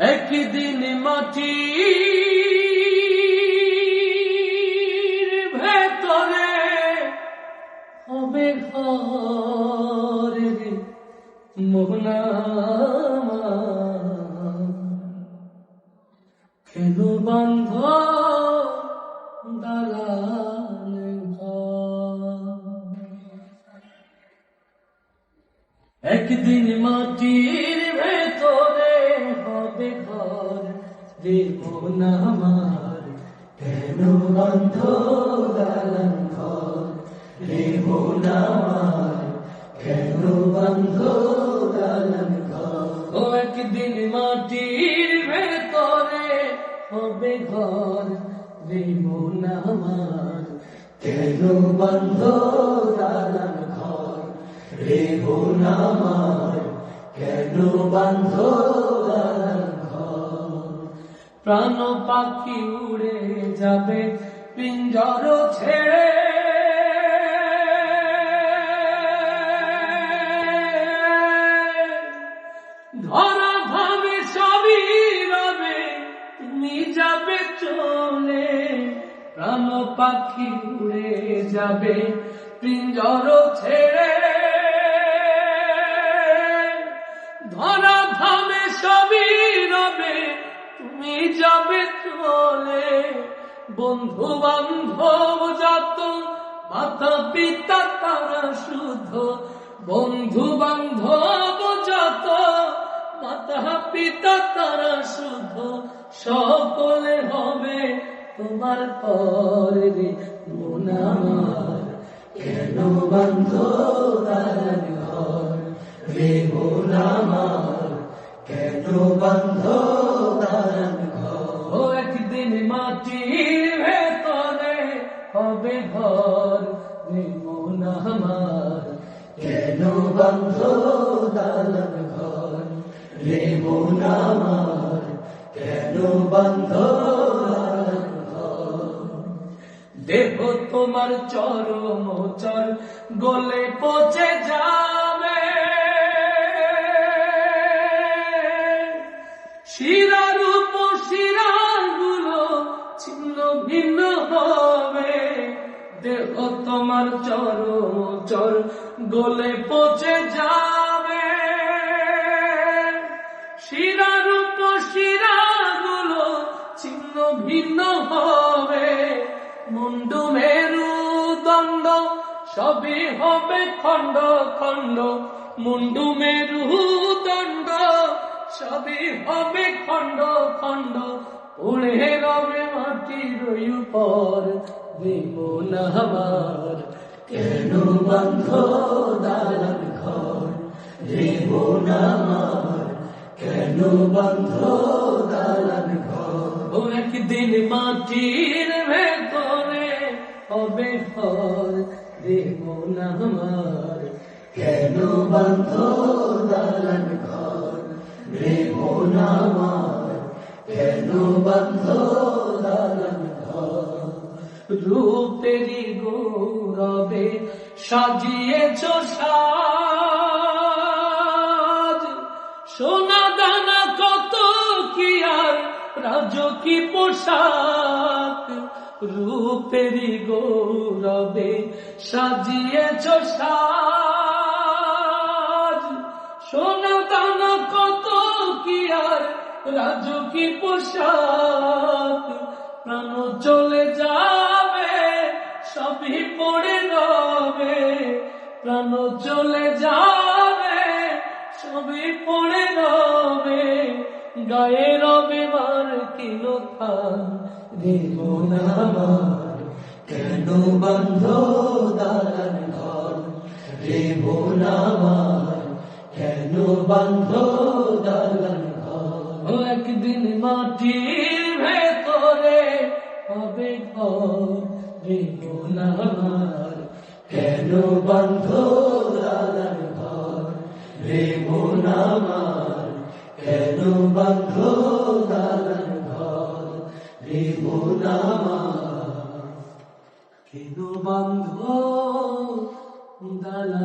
একদিন মাটি ভেতরে হবে ঘরে মোহনা কেন বন্ধ? একদিন মাটির দেব না আমার, কেন বন্ধ দালান ঘর দেব না আমার, কেন বন্ধ ঘর ও একদিন মাটির ভেতরে হবে ঘর দেব না আমার, কেন বন্ধ দালান ঘর নামার কেন বান্ধ প্রাণ পাখি উড়ে যাবে পিঞ্জর ছেড়ে। যাবে প্রাণ পাখি উড়ে যাবে পিঞ্জর ছেড়ে। বন্ধু বান্ধব যত মাতা পিতা তারা শুদ্ধ বন্ধু বান্ধব যত মাতা পিতা তারা শুদ্ধ, সকলে হবে তোমার পরে। কেন বন্ধ দালান ঘর? রে মন আমার কেন বন্ধ একদিন মাটির হবে ঘর মন আমার। কেন বন্ধ দালান ঘর রে মন আমার? কেন বন্ধ দেহ তোমার চরম চর, গলে পচে যাবে। শিরার উপর শিরাগুলো ছিন্ন ভিন্ন হবে দেহ তোমার চরম চর গলে পচে যাবে। শিরার শিরা শিরাগুলো ছিন্ন ভিন্ন হবে। মুন্ডু মেরু দণ্ড, সবই হবে খণ্ড খণ্ড। মুন্ডু মেরু দণ্ড, সবই হবে খণ্ড খণ্ড। উড়ে রবে মাটির উপর। না আমার, কেন বন্ধ দালান ঘর? দেব না আমার, কেন বন্ধ দালান ঘর? ও একদিন মাটির ভেতরে হবে ঘর দেব না আমার, কেন বন্ধ দালান ঘর? দেব না আমার, কেন বন্ধ রূপেরি গৌরবে সাজিয়েছ সাজ। সোনা দানা কত কি আর রাজকি পোশাক? রূপেরি গৌরবে সাজিয়েছ সাজ। সোনা দানা কত কি আর রাজকি পোশাক? প্রাণ চলে যাবে প্রাণ চলে যাবে সবই পড়ে রবে গায়ে রবে মার কিলো থান দেব কেন বন্ধ দালান ঘর? দেব না কেন বন্ধ দালান ঘর? একদিন মাটির ভেতরে হবে ঘর দেব না আমার। কেন বন্ধ দালান ঘর? রে না আমার কেন বন্ধ দালান ঘর? রে না আমার কেন বন্ধ দালান